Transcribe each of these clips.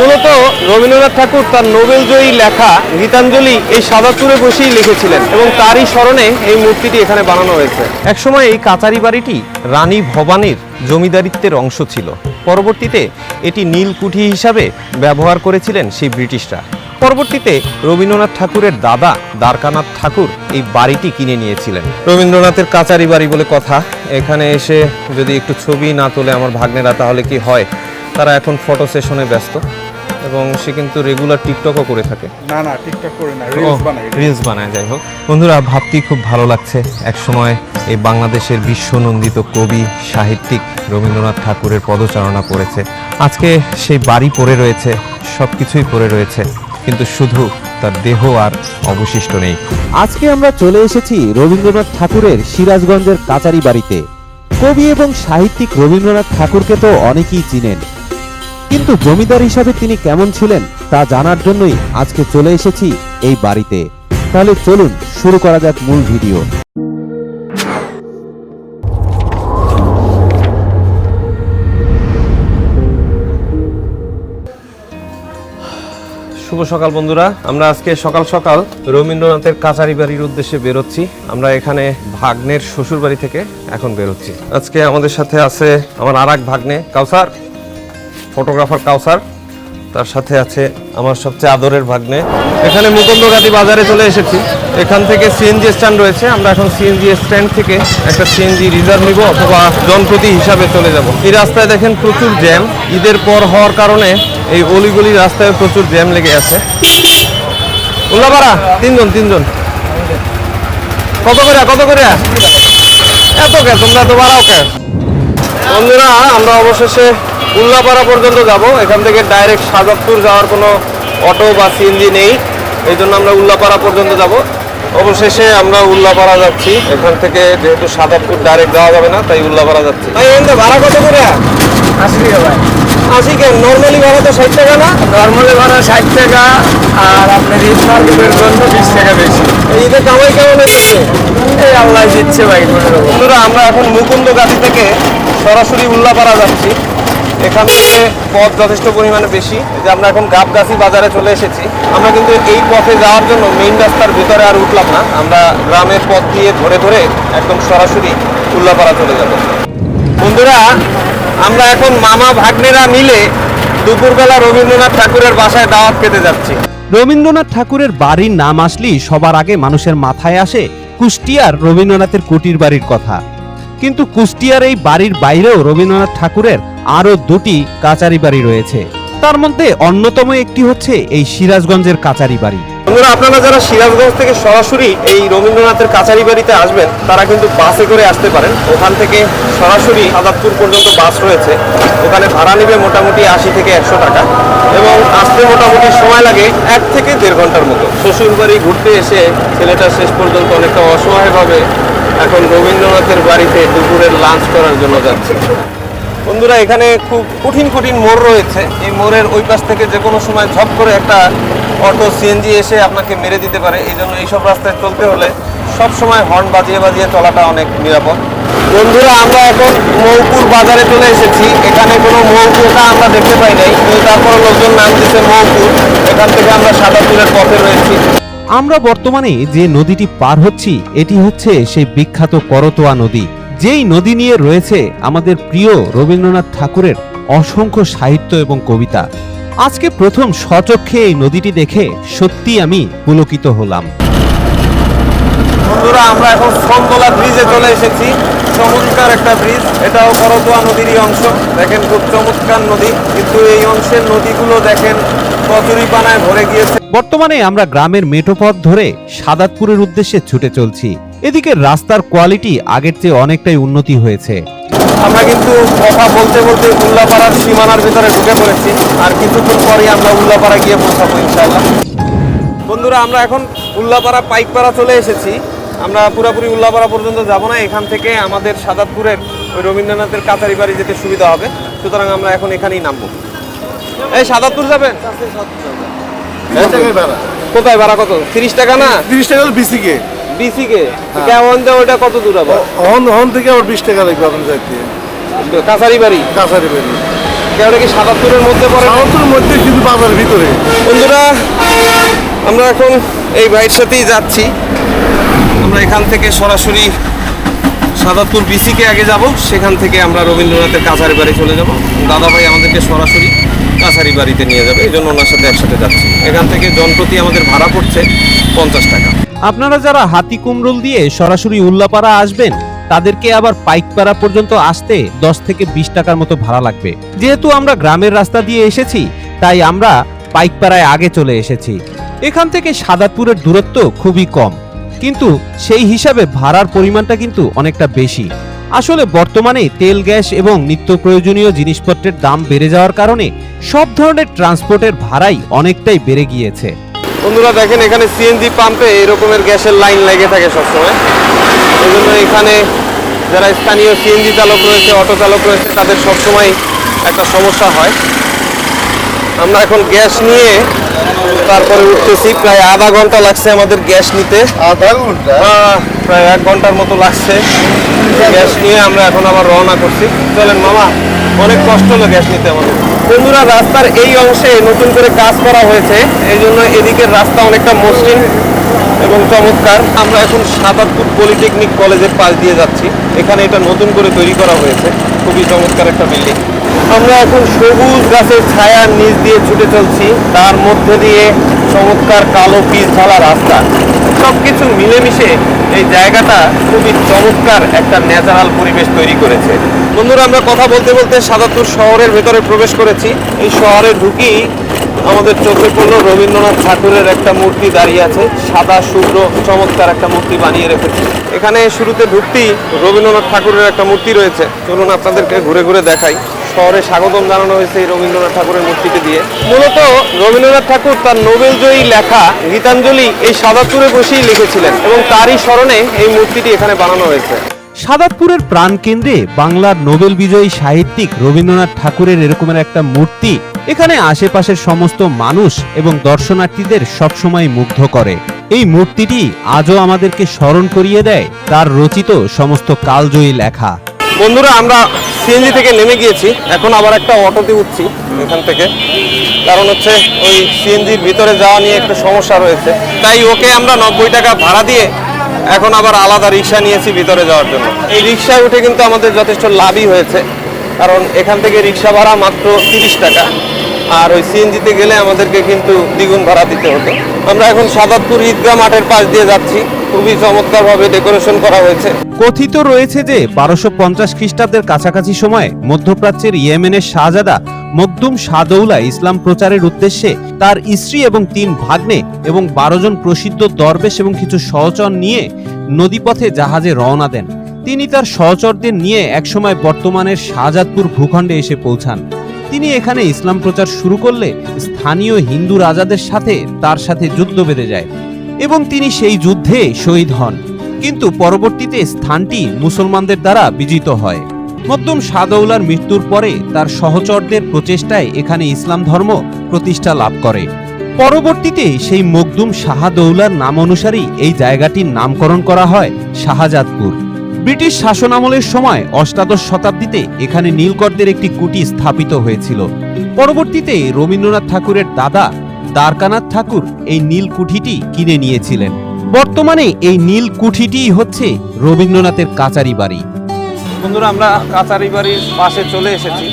মূলত রবীন্দ্রনাথ ঠাকুর তার নোবেলজয়ী লেখা গীতাঞ্জলি এই সাদাতুরে বসেই লিখেছিলেন এবং তারই স্মরণে এই মূর্তিটি এখানে বানানো হয়েছে। একসময় এই কাচারি বাড়িটি রানী ভবানীর জমিদারিত্বের অংশ ছিল। পরবর্তীতে এটি নীলকুঠি হিসাবে ব্যবহার করেছিলেন সেই ব্রিটিশরা। পরবর্তীতে রবীন্দ্রনাথ ঠাকুরের দাদা দ্বারকানাথ ঠাকুর এই বাড়িটি কিনে নিয়েছিলেন। রবীন্দ্রনাথের কাচারি বাড়ি বলে কথা। এখানে এসে যদি একটু ছবি না তোলে আমার ভাগ্নেরা তাহলে কি হয়? তারা এখন ফটো সেশনে ব্যস্ত। এবং সে কিন্তু রেগুলার টিকটকও করে থাকে। না না টিকটক করে না রিলস বানাই রিলস বানায় যাই হোক। বন্ধুরা ভাবতেই খুব ভালো লাগছে একসময় এই বাংলাদেশের বিশ্বনন্দিত কবি সাহিত্যিক রবীন্দ্রনাথ ঠাকুরের পদচারণা পড়েছে। আজকে সেই বাড়ি পড়ে রয়েছে সব কিছুই পড়ে রয়েছে কিন্তু শুধু তার দেহ আর অবশিষ্ট নেই। আজকে আমরা চলে এসেছি রবীন্দ্রনাথ ঠাকুরের সিরাজগঞ্জের কাচারি বাড়িতে। কবি এবং সাহিত্যিক রবীন্দ্রনাথ ঠাকুরকে তো অনেকেই চিনেন। কিন্তু জমিদার হিসাবে তিনি কেমন ছিলেন, তা জানার জন্যই আজকে চলে এসেছি এই বাড়িতে। তাহলে চলুন, শুরু করা যাক মূল ভিডিও। শুভ সকাল বন্ধুরা, আমরা আজকে সকাল সকাল রবীন্দ্রনাথের কাচারি বাড়ির উদ্দেশ্যে বেরোচ্ছি। আমরা এখানে ভাগ্নের শ্বশুর বাড়ি থেকে এখন বেরোচ্ছি। আজকে আমাদের সাথে আছে আমার আর এক ভাগ্নে, কাউসার। ফটোগ্রাফার কাউসার। তার সাথে আছে আমার সবচেয়ে আদরের ভাগ্নে। এখানে মুকুন্দগাতি বাজারে চলে এসেছি। এখান থেকে সিএনজি স্ট্যান্ড রয়েছে। আমরা এখন সিএনজি স্ট্যান্ড থেকে একটা সিএনজি রিজার্ভ নিব অথবা জনপ্রতি হিসাবে চলে যাব। এই রাস্তায় দেখেন প্রচুর জ্যাম ঈদের পর হওয়ার কারণে এই অলিগলি রাস্তায় প্রচুর জ্যাম লেগে আছে। উল্লাপাড়া, তিনজন তিনজন। কত করে কত করে? এত কে, তোমরা তো বাড়াও কে? বন্ধুরা, আমরা অবশেষে উল্লাপাড়া পর্যন্ত যাব। এখান থেকে ডাইরেক্ট সাজাদপুর যাওয়ার কোনো অটো বা সিএনজি নেই। এই জন্য আমরা উল্লাপাড়া পর্যন্ত যাব। অবশেষে আমরা উল্লাপাড়া যাচ্ছি। এখান থেকে যেহেতু সাজাদপুর ডাইরেক্ট যাওয়া যাবে না তাই উল্লাপাড়া যাচ্ছি। ভাই এখানে ভাড়া কত করে? আশি টাকা ভাই। আশি কেন? নর্মালি ভাড়া তো ষাট টাকা না? নর্মালি ভাড়া ষাট টাকা আর আপনার ঈদ মার্কেটের জন্য বিশ টাকা বেশি। ঈদে কামাই কেমন হচ্ছে এই আল্লাহ দিচ্ছে ভাই বন্ধুরা আমরা এখন মুকুন্দ গাছি থেকে সরাসরি উল্লাপাড়া যাচ্ছি। এখান পথ যথেষ্ট পরিমাণে বেশি। যে আমরা এখন গাবগাছি বাজারে চলে এসেছি। আমরা কিন্তু এই পথে যাওয়ার জন্য মেইন রাস্তার ভিতরে আর উঠলাম না। আমরা গ্রামের পথ দিয়ে ধরে ধরে একদম সরাসরি উল্লাপাড়া চলে যাব। বন্ধুরা, আমরা এখন মামা ভাগ্নেরা মিলে দুপুরবেলা রবীন্দ্রনাথ ঠাকুরের বাসায় দাওয়াত খেতে যাচ্ছি। রবীন্দ্রনাথ ঠাকুরের বাড়ির নাম আসলেই সবার আগে মানুষের মাথায় আসে কুষ্টিয়ার রবীন্দ্রনাথের কুটির বাড়ির কথা। কিন্তু কুষ্টিয়ার এই বাড়ির বাইরেও রবীন্দ্রনাথ ঠাকুরের আরও দুটি কাচারি বাড়ি রয়েছে। তার মধ্যে অন্যতম একটি হচ্ছে এই সিরাজগঞ্জের কাচারি বাড়ি। আপনারা যারা সিরাজগঞ্জ থেকে সরাসরি এই রবীন্দ্রনাথের কাছারি বাড়িতে আসবেন, তারা কিন্তু বাসে করে আসতে পারেন। ওখান থেকে সরাসরি আজাদপুর পর্যন্ত বাস রয়েছে। ওখানে ভাড়া নেবে মোটামুটি আশি থেকে একশো টাকা এবং আসতে মোটামুটি সময় লাগে এক থেকে দেড় ঘণ্টার মতো। শ্বশুর বাড়ি ঘুরতে এসে ছেলেটা শেষ পর্যন্ত অনেকটা অসহায়ভাবে এখন রবীন্দ্রনাথের বাড়িতে দুপুরের লাঞ্চ করার জন্য যাচ্ছে। বন্ধুরা, এখানে খুব কঠিন কঠিন মোড় রয়েছে। এই মোড়ের ওই পাশ থেকে যে কোনো সময় ঝপ করে একটা অটো সিএনজি এসে আপনাকে মেরে দিতে পারে। এই জন্য এইসব রাস্তায় চলতে হলে সব সময় হর্ন বাজিয়ে বাজিয়ে চলাটা অনেক নিরাপদ। বন্ধুরা, আমরা এখন মৌপুর বাজারে চলে এসেছি। এখানে কোনো মৌপুরটা আমরা দেখতে পাই নাই। কিন্তু তারপর লোকজন নাম দিচ্ছে মৌপুর এখান থেকে আমরা সাদাপুরের পথে রয়েছি। আমরা বর্তমানে যে নদীটি পার হচ্ছি, এটি হচ্ছে সেই বিখ্যাত করতোয়া নদী। যেই নদী নিয়ে রয়েছে আমাদের প্রিয় রবীন্দ্রনাথ ঠাকুরের অসংখ্য সাহিত্য এবং কবিতা। আজকে প্রথম সচক্ষে এই নদীটি দেখে সত্যি আমি পুলকিত হলাম। বন্ধুরা, আমরা এখন সোমতলা ব্রিজে চলে এসেছি। চমৎকার একটা ব্রিজ। এটাও করতোয়া নদীরই অংশ। দেখেন খুব চমৎকার নদী। কিন্তু এই অংশের নদীগুলো দেখেন কচুরি পানায় ভরে গিয়েছে। বর্তমানে আমরা গ্রামের মেঠোপথ ধরে সাদাতপুরের উদ্দেশ্যে ছুটে চলছি। এদিকে রাস্তার কোয়ালিটি আগের চেয়ে অনেকটাই উন্নতি হয়েছে। আমরা কিন্তু কথা বলতে বলতে উল্লাপাড়ার সীমানার ভিতরে ঢুকে পড়েছি। আর কিছুক্ষণ পরেই আমরা উল্লাপাড়া গিয়ে পৌঁছাবো, ইনশাআল্লাহ। বন্ধুরা, আমরা এখন উল্লাপাড়া পাইকপাড়া চলে এসেছি। আমরা পুরোপুরি উল্লাপাড়া পর্যন্ত যাব না। এখান থেকে আমাদের সাদাতপুরের ওই রবীন্দ্রনাথের কাছারি বাড়ি যেতে সুবিধা হবে। সুতরাং আমরা এখন এখানেই নামবো। এই সাদাতপুর যাবেন? কোথায় ভাড়া কত? তিরিশ টাকা না? তিরিশ টাকা হলো বিসি কে বিসি কে কেমন দেয় ওটা কত দূর আবার? হন হন থেকে আবার বিশ টাকা লাগবে আপনার যাইতে কাছারি বাড়ি? কাছারি বেরি কেউ কি সাদাতপুরের মধ্যে পড়ে? সাউথের মধ্যে কিন্তু বাজার আমরা এখন এই ভাইয়ের সাথেই যাচ্ছি। আমরা এখান থেকে সরাসরি সাদাতপুর বিসিকে আগে যাব। সেখান থেকে আমরা রবীন্দ্রনাথের কাছারি বাড়ি চলে যাব। দাদা ভাই আমাদেরকে সরাসরি কাছারি বাড়িতে নিয়ে যাবে, এই জন্য ওনার সাথে একসাথে যাচ্ছি। এখান থেকে জনপ্রতি আমাদের ভাড়া পড়ছে পঞ্চাশ টাকা। আপনারা যারা হাতি কুমরুল দিয়ে সরাসরি উল্লাপাড়া আসবেন, তাদেরকে আবার পাইকপাড়া পর্যন্ত আসতে দশ থেকে বিশ টাকার মতো ভাড়া লাগবে। যেহেতু আমরা গ্রামের রাস্তা দিয়ে এসেছি, তাই আমরা পাইকপাড়ায় আগে চলে এসেছি। এখান থেকে সাদাতপুরের দূরত্ব খুবই কম। কিন্তু সেই হিসাবে ভাড়ার পরিমাণটা কিন্তু অনেকটা বেশি। আসলে বর্তমানে তেল গ্যাস এবং নিত্য প্রয়োজনীয় জিনিসপত্রের দাম বেড়ে যাওয়ার কারণে সব ধরনের ট্রান্সপোর্টের ভাড়াই অনেকটাই বেড়ে গিয়েছে। বন্ধুরা দেখেন এখানে সিএনজি পাম্পে এরকমের গ্যাসের লাইন লেগে থাকে সবসময়। এই জন্য এখানে যারা স্থানীয় সিএনজি চালক রয়েছে অটো চালক রয়েছে তাদের সবসময় একটা সমস্যা হয়। আমরা এখন গ্যাস নিয়ে তারপরে উঠতেছি। প্রায় আধা ঘণ্টা লাগছে আমাদের গ্যাস নিতে। আধা ঘণ্টা? প্রায় এক ঘণ্টার মতো লাগছে। গ্যাস নিয়ে আমরা এখন আবার রওনা করছি। চলেন মামা অনেক কষ্ট হলো গ্যাস নিতে আমাদের। বন্ধুরা রাস্তার এই অংশে নতুন করে কাজ করা হয়েছে। এই জন্য এদিকের রাস্তা অনেকটা মসৃণ এবং চমৎকার। আমরা এখন সাতাতপুর পলিটেকনিক কলেজের পাশ দিয়ে যাচ্ছি। এখানে এটা নতুন করে তৈরি করা হয়েছে। খুবই চমৎকার একটা বিল্ডিং। আমরা এখন সবুজ গাছের ছায়ার নিচ দিয়ে ছুটে চলছি। তার মধ্যে দিয়ে চমৎকার কালো পিচ ঢালা রাস্তা। সবকিছু মিলেমিশে এই জায়গাটা খুবই চমৎকার একটা ন্যাচারাল পরিবেশ তৈরি করেছে। বন্ধুরা, আমরা কথা বলতে বলতে সাদাতুর শহরের ভেতরে প্রবেশ করেছি। এই শহরে ঢুকি আমাদের চোখে পড়ল রবীন্দ্রনাথ ঠাকুরের একটা মূর্তি দাঁড়িয়ে আছে। সাদা, শুভ্র, চমৎকার একটা মূর্তি বানিয়ে রেখেছে। এখানে শুরুতে ঢুকতেই রবীন্দ্রনাথ ঠাকুরের একটা মূর্তি রয়েছে। চলুন আপনাদেরকে ঘুরে ঘুরে দেখাই। শহরে স্বাগতম জানানো হয়েছে এই রবীন্দ্রনাথ ঠাকুরের মূর্তিকে দিয়ে। মূলত রবীন্দ্রনাথ ঠাকুর তার নোবেলজয়ী লেখা গীতাঞ্জলি এই সাদাপুরে বসেই লিখেছিলেন এবং তারই স্মরণে এই মূর্তিটি এখানে বানানো হয়েছে। সাদাতপুরের প্রাণকেন্দ্রে বাংলার নোবেল বিজয়ী সাহিত্যিক রবীন্দ্রনাথ ঠাকুরের এরকমের একটা মূর্তি এখানে আশেপাশের সমস্ত মানুষ এবং দর্শনার্থীদের সবসময় মুগ্ধ করে। এই মূর্তিটি আজও আমাদেরকে স্মরণ করিয়ে দেয় তার রচিত সমস্ত কালজয়ী লেখা। বন্ধুরা আমরা সিএনজি থেকে নেমে গিয়েছি। এখন আবার একটা অটোতে উঠছি এখান থেকে। কারণ হচ্ছে ওই সিএনজির ভিতরে যাওয়া নিয়ে একটা সমস্যা রয়েছে। তাই ওকে আমরা নব্বই টাকা ভাড়া দিয়ে এখন আবার আলাদা রিক্সা নিয়েছি ভিতরে যাওয়ার জন্য। এই রিক্সায় উঠে কিন্তু আমাদের যথেষ্ট লাভই হয়েছে। কারণ এখান থেকে রিক্সা ভাড়া মাত্র তিরিশ টাকা। আর ওই সিএনজিতে গেলে আমাদেরকে কিন্তু দ্বিগুণ ভাড়া দিতে হতো। আমরা এখন সাদাতপুর ঈদগাহ মাঠের পাশ দিয়ে যাচ্ছি। খুবই চমৎকারভাবে ডেকোরেশন করা হয়েছে। কথিত রয়েছে যে বারোশো পঞ্চাশ খ্রিস্টাব্দের কাছাকাছি সময়ে মধ্যপ্রাচ্যের ইয়েমেনের শাহজাদা মধ্যম শাহদৌলা ইসলাম প্রচারের উদ্দেশ্যে তার স্ত্রী এবং তিন ভাগ্নে এবং বারো জন প্রসিদ্ধ দরবেশ এবং কিছু সহচর নিয়ে নদীপথে জাহাজে রওনা দেন। তিনি তার সহচরদের নিয়ে একসময় বর্তমানের শাহজাদপুর ভূখণ্ডে এসে পৌঁছান। তিনি এখানে ইসলাম প্রচার শুরু করলে স্থানীয় হিন্দু রাজাদের সাথে তার সাথে যুদ্ধ বেঁধে যায় এবং তিনি সেই যুদ্ধে শহীদ হন। কিন্তু পরবর্তীতে স্থানটি মুসলমানদের দ্বারা বিজিত হয়। মধ্যম শাহদৌলার মৃত্যুর পরে তার সহচরদের প্রচেষ্টায় এখানে ইসলাম ধর্ম প্রতিষ্ঠা লাভ করে। পরবর্তীতে সেই মকদুম শাহদৌলার নাম অনুসারেই এই জায়গাটির নামকরণ করা হয় শাহজাদপুর। ব্রিটিশ শাসনামলের সময় অষ্টাদশ শতাব্দীতে এখানে নীলকরদের একটি কুটি স্থাপিত হয়েছিল। পরবর্তীতে রবীন্দ্রনাথ ঠাকুরের দাদা দ্বারকানাথ ঠাকুর এই নীল কুঠিটি কিনে নিয়েছিলেন। বর্তমানে এই নীল কুঠিটি হচ্ছে রবীন্দ্রনাথের কাচারি বাড়ি। বন্ধুরা আমরা কাচারি বাড়ির পাশে চলে এসেছি।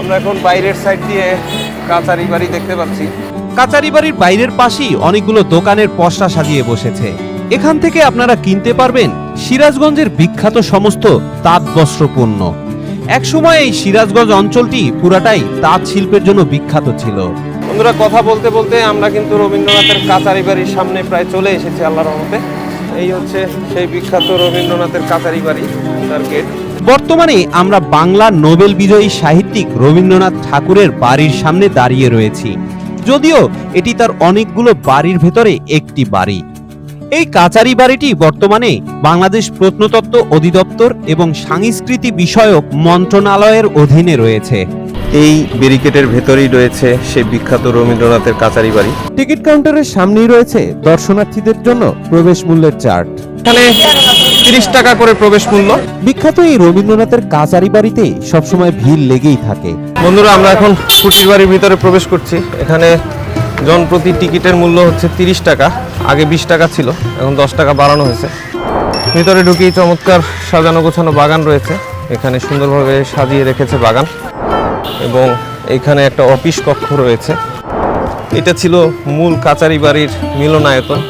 আমরা এখন বাইরের সাইড দিয়ে কাচারি বাড়ি দেখতে পাচ্ছি। কাচারি বাড়ির বাইরের পাশেই অনেকগুলো দোকানের পসরা সাজিয়ে বসেছে। এখান থেকে আপনারা কিনতে পারবেন সিরাজগঞ্জের বিখ্যাত সমস্ত তাঁত বস্ত্র পণ্য একসময় এই সিরাজগঞ্জ অঞ্চলটি পুরাটাই তাঁত শিল্পের জন্য বিখ্যাত ছিল। বন্ধুরা কথা বলতে বলতে আমরা কিন্তু রবীন্দ্রনাথের কাচারি বাড়ির সামনে প্রায় চলে এসেছি আল্লাহর রহমতে। এই হচ্ছে সেই বিখ্যাত রবীন্দ্রনাথের কাচারি বাড়ি তার গেট। বর্তমানে আমরা বাংলা নোবেল বিজয়ী সাহিত্যিক রবীন্দ্রনাথ ঠাকুরের বাড়ির সামনে দাঁড়িয়ে রয়েছি। যদিও এটি তার অনেকগুলো বাড়ির ভেতরে একটি বাড়ি। এই কাচারি বাড়িটি বর্তমানে বাংলাদেশ প্রত্নতত্ত্ব অধিদপ্তর এবং সংস্কৃতি বিষয়ক মন্ত্রণালয়ের অধীনে রয়েছে। এই ব্যারিকেডের ভেতরেই রয়েছে সেই বিখ্যাত রবীন্দ্রনাথের কাচারি বাড়ি। টিকিট কাউন্টারের সামনেই রয়েছে দর্শনার্থীদের জন্য প্রবেশ মূল্যের চার্ট। এখানে তিরিশ টাকা করে প্রবেশ মূল্য। বিখ্যাত এই রবীন্দ্রনাথের কাচারি বাড়িতে সবসময় ভিড় লেগেই থাকে। বন্ধুরা আমরা এখন কুটির বাড়ির ভিতরে প্রবেশ করছি। এখানে জনপ্রতি টিকিটের মূল্য হচ্ছে তিরিশ টাকা। আগে বিশ টাকা ছিল, এখন দশ টাকা বাড়ানো হয়েছে। ভিতরে ঢুকেই চমৎকার সাজানো গোছানো বাগান রয়েছে। এখানে সুন্দরভাবে সাজিয়ে রেখেছে বাগান এবং এখানে একটা অফিস কক্ষ রয়েছে। এটা ছিল মূল কাচারি বাড়ির মিলনায়তন।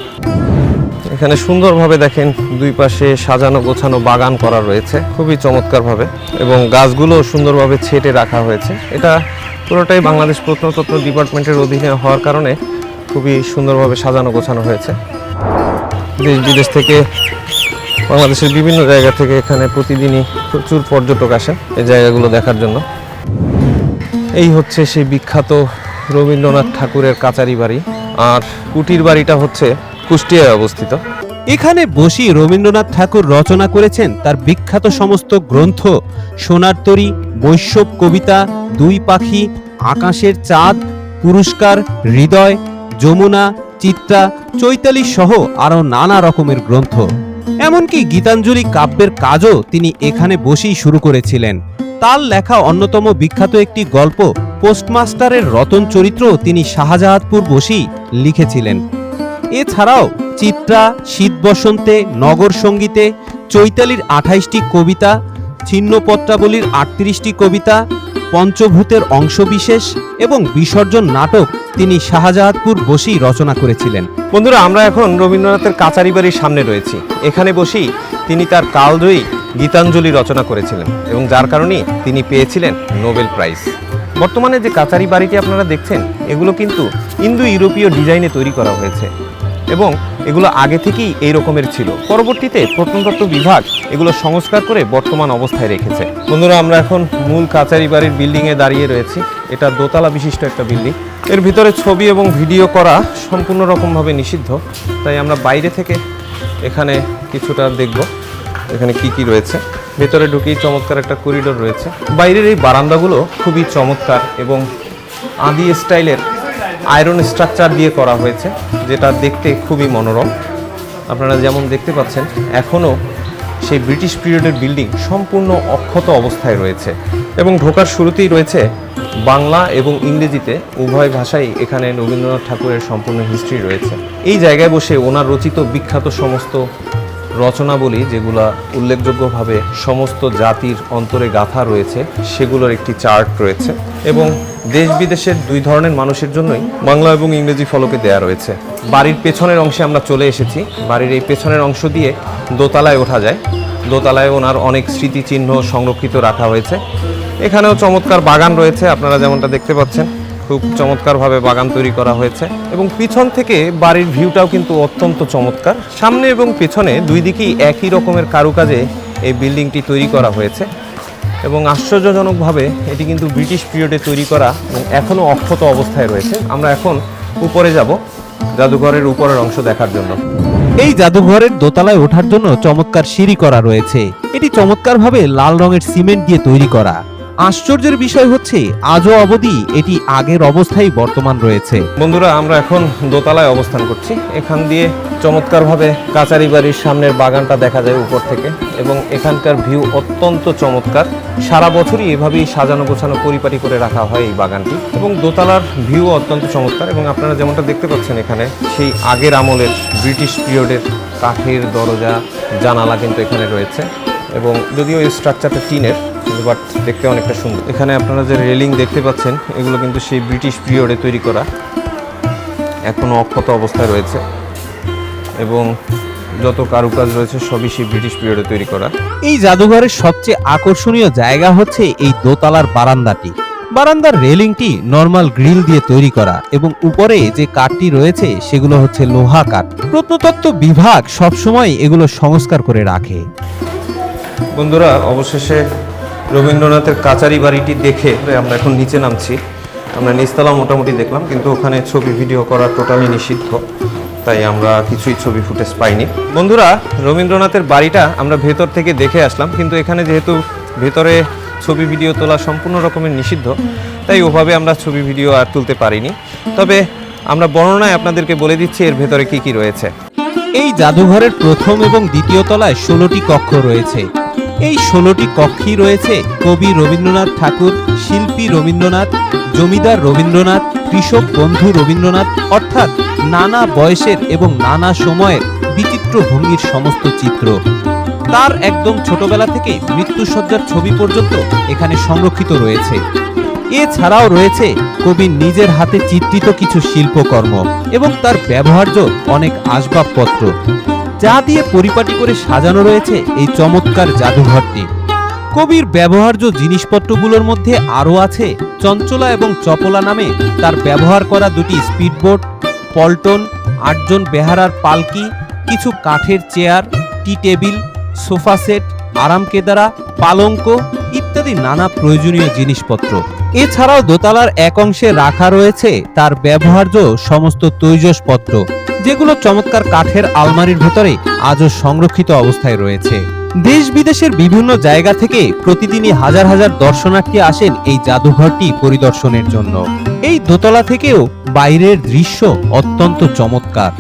এখানে সুন্দরভাবে দেখেন দুই পাশে সাজানো গোছানো বাগান করা রয়েছে, খুবই চমৎকারভাবে এবং গাছগুলো সুন্দরভাবে ছেটে রাখা হয়েছে। এটা পুরোটাই বাংলাদেশ প্রত্নতত্ত্ব ডিপার্টমেন্টের অধীনে হওয়ার কারণে খুবই সুন্দরভাবে সাজানো গোছানো হয়েছে। দেশ বিদেশ থেকে, বাংলাদেশের বিভিন্ন জায়গা থেকে এখানে প্রতিদিনই প্রচুর পর্যটক আসেন এই জায়গাগুলো দেখার জন্য। এই হচ্ছে সেই বিখ্যাত রবীন্দ্রনাথ ঠাকুরের কাচারি বাড়ি। আর কুটির বাড়িটা হচ্ছে কুষ্টিয়ায় অবস্থিত। এখানে বসি রবীন্দ্রনাথ ঠাকুর রচনা করেছেন তার বিখ্যাত সমস্ত গ্রন্থ। সোনার তরী, বৈষ্ণব কবিতা, দুই পাখি, আকাশের চাঁদ, পুরস্কার, হৃদয় যমুনা, চিত্রা, চৈতালি সহ আরও নানা রকমের গ্রন্থ। এমনকি গীতাঞ্জলি কাব্যের কাজও তিনি এখানে বসেই শুরু করেছিলেন। তার লেখা অন্যতম বিখ্যাত একটি গল্প, পোস্টমাস্টারের রতন চরিত্র তিনি শাহজাহাদপুর বসেই লিখেছিলেন। এছাড়াও চিত্রা, শীত বসন্তে, নগর সঙ্গীতে, চৈতালির আঠাইশটি কবিতা, ছিন্নপত্রাবলীর আটত্রিশটি কবিতা পঞ্চভূতের অংশবিশেষ এবং বিসর্জন নাটক তিনি শাহজাহাদপুর বসেই রচনা করেছিলেন। বন্ধুরা, আমরা এখন রবীন্দ্রনাথের কাচারি বাড়ির সামনে রয়েছি। এখানে বসেই তিনি তার কালজয়ী গীতাঞ্জলি রচনা করেছিলেন এবং যার কারণেই তিনি পেয়েছিলেন নোবেল প্রাইজ। বর্তমানে যে কাচারি বাড়িটি আপনারা দেখছেন, এগুলো কিন্তু ইন্দো ইউরোপীয় ডিজাইনে তৈরি করা হয়েছে। এবং এগুলো আগে থেকেই এই রকমের ছিল। পরবর্তীতে প্রত্নতত্ত্ব বিভাগ এগুলো সংস্কার করে বর্তমান অবস্থায় রেখেছে। বন্ধুরা, আমরা এখন মূল কাচারি বাড়ির বিল্ডিংয়ে দাঁড়িয়ে রয়েছি। এটা দোতলা বিশিষ্ট একটা বিল্ডিং। এর ভিতরে ছবি এবং ভিডিও করা সম্পূর্ণ রকমভাবে নিষিদ্ধ। তাই আমরা বাইরে থেকে এখানে কিছুটা দেখব এখানে কি কি রয়েছে। ভেতরে ঢুকেই চমৎকার একটা করিডোর রয়েছে। বাইরের এই বারান্দাগুলো খুবই চমৎকার এবং আদি স্টাইলের আয়রন স্ট্রাকচার দিয়ে করা হয়েছে, যেটা দেখতে খুবই মনোরম। আপনারা যেমন দেখতে পাচ্ছেন, এখনও সেই ব্রিটিশ পিরিয়ডের বিল্ডিং সম্পূর্ণ অক্ষত অবস্থায় রয়েছে এবং ঢোকার শুরুতেই রয়েছে বাংলা এবং ইংরেজিতে উভয় ভাষাই এখানে রবীন্দ্রনাথ ঠাকুরের সম্পূর্ণ হিস্ট্রি রয়েছে। এই জায়গায় বসে ওনার রচিত বিখ্যাত সমস্ত রচনাবলী যেগুলা উল্লেখযোগ্যভাবে সমস্ত জাতির অন্তরে গাথা রয়েছে, সেগুলোর একটি চার্ট রয়েছে এবং দেশ বিদেশের দুই ধরনের মানুষের জন্যই বাংলা এবং ইংরেজি ফলকে দেয়া রয়েছে। বাড়ির পেছনের অংশে আমরা চলে এসেছি। বাড়ির এই পেছনের অংশ দিয়ে দোতলায় ওঠা যায়। দোতলায় ওনার অনেক স্মৃতিচিহ্ন সংরক্ষিত রাখা হয়েছে। এখানেও চমৎকার বাগান রয়েছে, আপনারা যেমনটা দেখতে পাচ্ছেন। খুব চমৎকারভাবে বাগান তৈরি করা হয়েছে এবং পিছন থেকে বাড়ির ভিউটাও কিন্তু অত্যন্ত চমৎকার। সামনে এবং পেছনে দুই দিকেই একই রকমের কারুকাজে এই বিল্ডিংটি তৈরি করা হয়েছে এবং আশ্চর্যজনকভাবে এটি কিন্তু ব্রিটিশ পিরিয়ডে তৈরি করা এবং এখনও অক্ষত অবস্থায় রয়েছে। আমরা এখন উপরে যাব জাদুঘরের উপরের অংশ দেখার জন্য। এই জাদুঘরের দোতলায় ওঠার জন্য চমৎকার সিঁড়ি করা রয়েছে। এটি চমৎকারভাবে লাল রঙের সিমেন্ট দিয়ে তৈরি করা। আশ্চর্যের বিষয় হচ্ছে, আজও অবধি এটি আগের অবস্থায় বর্তমান রয়েছে। বন্ধুরা, আমরা এখন দোতলায় অবস্থান করছি। এখান দিয়ে চমৎকারভাবে কাচারি বাড়ির সামনের বাগানটা দেখা যায় উপর থেকে এবং এখানকার ভিউ অত্যন্ত চমৎকার। সারা বছরই এভাবেই সাজানো গোছানো পরিপাটি করে রাখা হয় এই বাগানটি এবং দোতলার ভিউ অত্যন্ত চমৎকার এবং আপনারা যেমনটা দেখতে পাচ্ছেন এখানে, সেই আগের আমলের ব্রিটিশ পিরিয়ডের কাঠের দরজা, জানালা কিন্তু এখানে রয়েছে এবং যদিও এই স্ট্রাকচারটা টিনের বাট দেখতে অনেকটা সুন্দর। এখানে আপনারা যে রেলিং দেখতে পাচ্ছেন এগুলো কিন্তু সেই ব্রিটিশ পিরিয়ডে তৈরি করা। এখনও অক্ষত অবস্থায় রয়েছে। এবং যত কারুকাজ রয়েছে সবই সেই ব্রিটিশ পিরিয়ডে তৈরি করা। এই জাদুঘরের সবচেয়ে আকর্ষণীয় জায়গা হচ্ছে এই দোতলার বারান্দাটি। বারান্দার রেলিংটি নর্মাল গ্রিল দিয়ে তৈরি করা এবং উপরে যে কাঠটি রয়েছে সেগুলো হচ্ছে লোহা কাঠ। প্রত্নতত্ত্ব বিভাগ সবসময় এগুলো সংস্কার করে রাখে। বন্ধুরা অবশেষে রবীন্দ্রনাথের কাচারি বাড়িটি দেখে আমরা এখন নিচে নামছি। আমরা নিচতলা মোটামুটি দেখলাম, কিন্তু ওখানে ছবি ভিডিও করা টোটালি নিষিদ্ধ। তাই আমরা কিছুই ছবি ফুটেজ পাইনি। বন্ধুরা, রবীন্দ্রনাথের বাড়িটা আমরা ভেতর থেকে দেখে আসলাম, কিন্তু এখানে যেহেতু ভেতরে ছবি ভিডিও তোলা সম্পূর্ণ রকমের নিষিদ্ধ, তাই ওভাবে আমরা ছবি ভিডিও আর তুলতে পারিনি। তবে আমরা বর্ণনায় আপনাদেরকে বলে দিচ্ছি এর ভেতরে কি কি রয়েছে। এই জাদুঘরের প্রথম এবং দ্বিতীয় তলায় ষোলোটি কক্ষ রয়েছে। এই ষোলোটি কক্ষই রয়েছে কবি রবীন্দ্রনাথ ঠাকুর, শিল্পী রবীন্দ্রনাথ, জমিদার রবীন্দ্রনাথ, কৃষক বন্ধু রবীন্দ্রনাথ, অর্থাৎ নানা বয়সের এবং নানা সময়ের বিচিত্র ভঙ্গির সমস্ত চিত্র। তার একদম ছোটবেলা থেকে মৃত্যুসজ্জার ছবি পর্যন্ত এখানে সংরক্ষিত রয়েছে। এছাড়াও রয়েছে কবির নিজের হাতে চিত্রিত কিছু শিল্পকর্ম এবং তার ব্যবহার্য অনেক আসবাবপত্র। যা দিয়ে পরিপাটি করে সাজানো রয়েছে এই চমৎকার জাদুঘরটি। কবির ব্যবহার্য জিনিসপত্রগুলোর মধ্যে আরও আছে চঞ্চলা এবং চপলা নামে তার ব্যবহার করা দুটি স্পিডবোট, পল্টন, আটজন বেহারার পালকি, কিছু কাঠের chair, tea table, sofa set, আরাম কেদারা, পালঙ্ক ইত্যাদি নানা প্রয়োজনীয় জিনিসপত্র। এছাড়াও দোতলার এক অংশে রাখা রয়েছে তার ব্যবহার্য সমস্ত তৈজসপত্র। যেগুলো চমৎকার কাঠের আলমারির ভেতরে আজও সংরক্ষিত অবস্থায় রয়েছে। দেশ বিদেশের বিভিন্ন জায়গা থেকে প্রতিদিনই হাজার হাজার দর্শনার্থী আসেন এই জাদুঘরটি পরিদর্শনের জন্য। এই দোতলা থেকেও বাইরের দৃশ্য অত্যন্ত চমৎকার।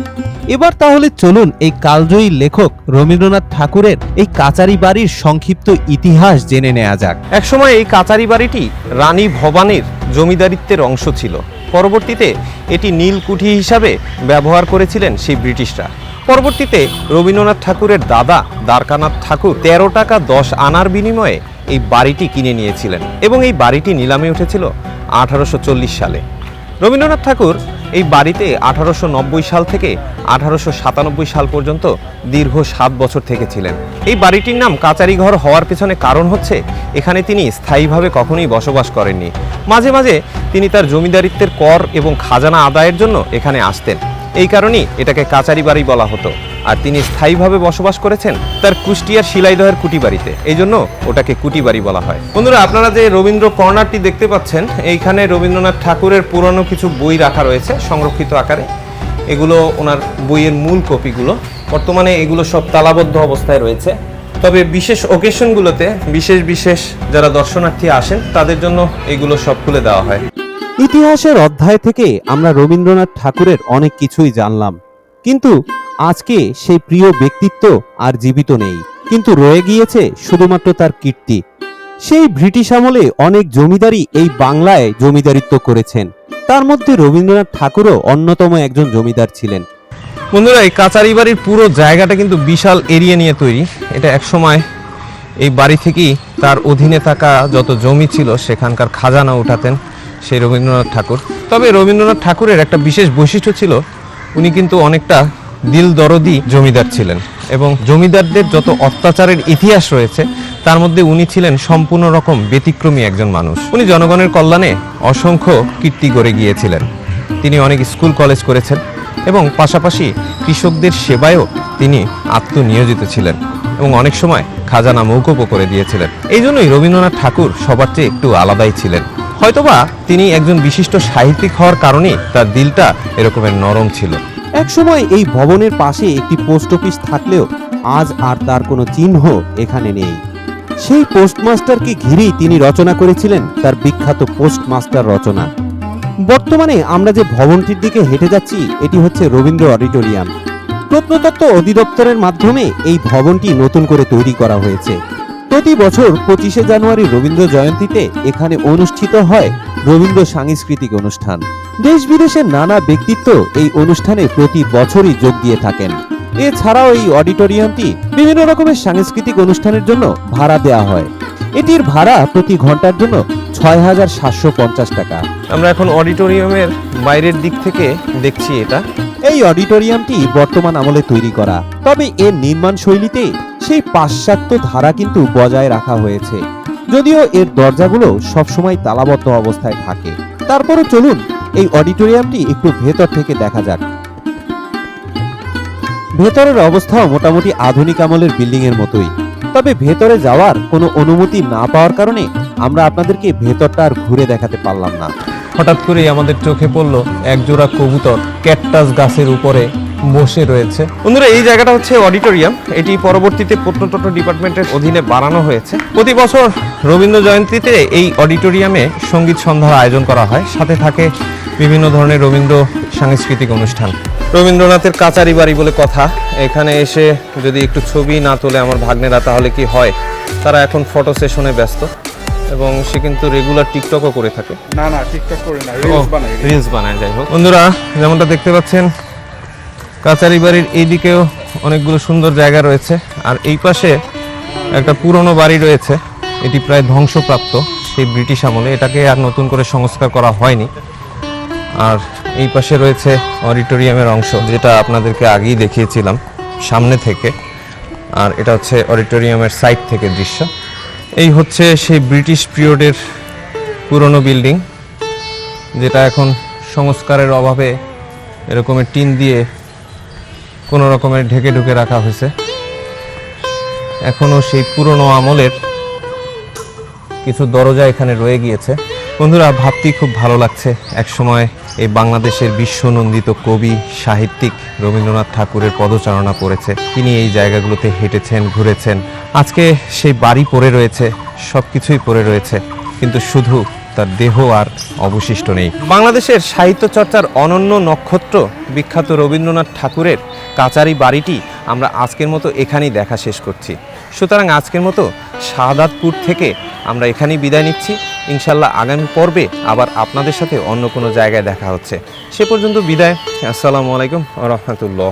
এবার তাহলে চলুন এই কালজয়ী লেখক রবীন্দ্রনাথ ঠাকুরের এই কাচারি বাড়ির সংক্ষিপ্ত ইতিহাস জেনে নেওয়া যাক। একসময় এই কাচারি বাড়িটি রানী ভবানীর জমিদারিত্বের অংশ ছিল। পরবর্তীতে এটি নীলকুঠি হিসাবে ব্যবহার করেছিলেন সেই ব্রিটিশরা। পরবর্তীতে রবীন্দ্রনাথ ঠাকুরের দাদা দ্বারকানাথ ঠাকুর তেরো টাকা দশ আনার বিনিময়ে এই বাড়িটি কিনে নিয়েছিলেন এবং এই বাড়িটি নিলামে উঠেছিল আঠারোশো চল্লিশ সালে। রবীন্দ্রনাথ ঠাকুর এই বাড়িতে আঠারোশো নব্বই সাল থেকে আঠারোশো সাতানব্বই সাল পর্যন্ত দীর্ঘ সাত বছর থেকেছিলেন। এই বাড়িটির নাম কাচারি ঘর হওয়ার পেছনে কারণ হচ্ছে, এখানে তিনি স্থায়ীভাবে কখনোই বসবাস করেননি। মাঝে মাঝে তিনি তার জমিদারিত্বের কর এবং খাজানা আদায়ের জন্য এখানে আসতেন। এই কারণেই এটাকে কাচারি বাড়ি বলা হতো। আর তিনি স্থায়ীভাবে বসবাস করেছেন তার কুষ্টিয়ার শিলাইদহের কুটি বাড়িতে এই জন্য ওটাকে কুটি বাড়ি বলা হয়। বন্ধুরা, আপনারা যে রবীন্দ্র কর্নারটি দেখতে পাচ্ছেন, এইখানে রবীন্দ্রনাথ ঠাকুরের পুরনো কিছু বই রাখা রয়েছে সংরক্ষিত আকারে। এগুলো ওনার বইয়ের মূল কপিগুলো। বর্তমানে এগুলো সব তালাবদ্ধ অবস্থায় রয়েছে। তবে বিশেষ ওকেশনগুলোতে বিশেষ বিশেষ যারা দর্শনার্থী আসেন, তাদের জন্য এগুলো সব খুলে দেওয়া হয়। ইতিহাসের অধ্যায় থেকে আমরা রবীন্দ্রনাথ ঠাকুরের অনেক কিছুই জানলাম। কিন্তু আজকে সেই প্রিয় ব্যক্তিত্ব আর জীবিত নেই। কিন্তু রয়ে গিয়েছে শুধুমাত্র তার কীর্তি। সেই ব্রিটিশ আমলে অনেক জমিদারি এই বাংলায় জমিদারিত্ব করেছেন। তার মধ্যে রবীন্দ্রনাথ ঠাকুরও অন্যতম একজন জমিদার ছিলেন। বন্ধুরা, এই কাচারি বাড়ির পুরো জায়গাটা কিন্তু বিশাল এরিয়া নিয়ে তৈরি। এটা একসময় এই বাড়ি থেকেই তার অধীনে থাকা যত জমি ছিল সেখানকার খাজানা উঠাতেন। সেই রবীন্দ্রনাথ ঠাকুর। তবে রবীন্দ্রনাথ ঠাকুরের একটা বিশেষ বৈশিষ্ট্য ছিল, উনি কিন্তু অনেকটা দিল দরদি জমিদার ছিলেন এবং জমিদারদের যত অত্যাচারের ইতিহাস রয়েছে, তার মধ্যে উনি ছিলেন সম্পূর্ণ রকম ব্যতিক্রমী একজন মানুষ। উনি জনগণের কল্যাণে অসংখ্য কীর্তি গড়ে গিয়েছিলেন। তিনি অনেক স্কুল কলেজ করেছেন এবং পাশাপাশি কৃষকদের সেবায়ও তিনি আত্মনিয়োজিত ছিলেন এবং অনেক সময় খাজানা মৌকুপও করে দিয়েছিলেন। এই জন্যই রবীন্দ্রনাথ ঠাকুর সবার চেয়ে একটু আলাদাই ছিলেন। হয়তোবা তিনি একজন বিশিষ্ট সাহিত্যিক হওয়ার কারণেই তার দিলটা এরকমের নরম ছিল। একসময় এই ভবনের পাশে একটি পোস্ট অফিস থাকলেও আজ আর তার কোনো চিহ্ন এখানে নেই। সেই পোস্টমাস্টারকে ঘিরেই তিনি রচনা করেছিলেন তার বিখ্যাত পোস্টমাস্টার রচনা। বর্তমানে আমরা যে ভবনটির দিকে হেঁটে যাচ্ছি, এটি হচ্ছে রবীন্দ্র অডিটোরিয়াম। প্রত্নতত্ত্ব অধিদপ্তরের মাধ্যমে এই ভবনটি নতুন করে তৈরি করা হয়েছে। প্রতি বছর পঁচিশে জানুয়ারি রবীন্দ্র জয়ন্তীতে এখানে অনুষ্ঠিত হয় রবীন্দ্র সাংস্কৃতিক অনুষ্ঠান। দেশ বিদেশের নানা ব্যক্তিত্ব এই অনুষ্ঠানে প্রতি বছরই যোগ দিয়ে থাকেন। এছাড়াও এই অডিটোরিয়ামটি বিভিন্ন রকমের সাংস্কৃতিক অনুষ্ঠানের জন্য ভাড়া দেওয়া হয়। এটির ভাড়া প্রতি ঘণ্টার জন্য ছয় হাজার সাতশো পঞ্চাশ টাকা। আমরা এখন অডিটোরিয়ামের বাইরের দিক থেকে দেখছি এটা। এই অডিটোরিয়ামটি বর্তমান আমলে তৈরি করা। তবে এর নির্মাণ শৈলীতে সেই পাশ্চাত্য ধারা কিন্তু বজায় রাখা হয়েছে। যদিও এর দরজাগুলো সবসময় তালাবদ্ধ অবস্থায় থাকে। তারপরও চলুন এই অডিটোরিয়ামটি একটু ভেতর থেকে দেখা যাক। ভেতরের অবস্থাও মোটামুটি আধুনিক আমলের বিল্ডিং এর মতোই। তবে ভেতরে যাওয়ার কোনো অনুমতি না পাওয়ার কারণে আমরা আপনাদেরকে ভেতরটা আর ঘুরে দেখাতে পারলাম না। হঠাৎ করেই আমাদের চোখে পড়ল একজোড়া কবুতর ক্যাকটাস গাছের উপরে। বসে রয়েছে। বন্ধুরা এই জায়গাটা হচ্ছে অডিটোরিয়াম। এটি পরবর্তীতে প্রত্নতত্ত্ব ডিপার্টমেন্টের অধীনে বানানো হয়েছে। প্রতি বছর রবীন্দ্র জয়ন্তীতে এই অডিটোরিয়ামে সংগীত সন্ধ্যার আয়োজন করা হয়। সাথে থাকে বিভিন্ন ধরনের রবীন্দ্র সাংস্কৃতিক অনুষ্ঠান। রবীন্দ্রনাথের কাচারি বাড়ি বলে কথা। এখানে এসে যদি একটু ছবি না তোলে আমার ভাগ্নেরা তাহলে কি হয়? তারা এখন ফটো সেশনে ব্যস্ত এবং সে কিন্তু রেগুলার টিকটকও করে থাকে। না না টিকটক করে না রিলস বানাই রিলস বানায় যাই হোক। বন্ধুরা যেমনটা দেখতে পাচ্ছেন কাচারি বাড়ির এইদিকেও অনেকগুলো সুন্দর জায়গা রয়েছে। আর এই পাশে একটা পুরনো বাড়ি রয়েছে, এটি প্রায় ধ্বংসপ্রাপ্ত সেই ব্রিটিশ আমলে। এটাকে আর নতুন করে সংস্কার করা হয়নি। আর এই পাশে রয়েছে অডিটোরিয়ামের অংশ, যেটা আপনাদেরকে আগেই দেখিয়েছিলাম সামনে থেকে। আর এটা হচ্ছে অডিটোরিয়ামের সাইড থেকে দৃশ্য। এই হচ্ছে সেই ব্রিটিশ পিরিয়ডের পুরনো বিল্ডিং, যেটা এখন সংস্কারের অভাবে এরকমের টিন দিয়ে কোনো রকমের ঢেকে ঢুকে রাখা হয়েছে। এখনও সেই পুরনো আমলের কিছু দরজা এখানে রয়ে গিয়েছে। বন্ধুরা, ভাবতেই খুব ভালো লাগছে একসময় এই বাংলাদেশের বিশ্বনন্দিত কবি, সাহিত্যিক রবীন্দ্রনাথ ঠাকুরের পদচারণা করেছে তিনি এই জায়গাগুলোতে হেঁটেছেন, ঘুরেছেন। আজকে সেই বাড়ি পড়ে রয়েছে সব কিছুই পড়ে রয়েছে। কিন্তু শুধু তার দেহ আর অবশিষ্ট নেই। বাংলাদেশের সাহিত্য চর্চার অনন্য নক্ষত্র বিখ্যাত রবীন্দ্রনাথ ঠাকুরের কাচারি বাড়িটি আমরা আজকের মতো এখানেই দেখা শেষ করছি। সুতরাং আজকের মতো শাহাদাতপুর থেকে আমরা এখানেই বিদায় নিচ্ছি। ইনশাল্লাহ আগামী পর্বে আবার আপনাদের সাথে অন্য কোনো জায়গায় দেখা হচ্ছে। সে পর্যন্ত বিদায়। আসসালামু আলাইকুম রহমতুল্লাহ।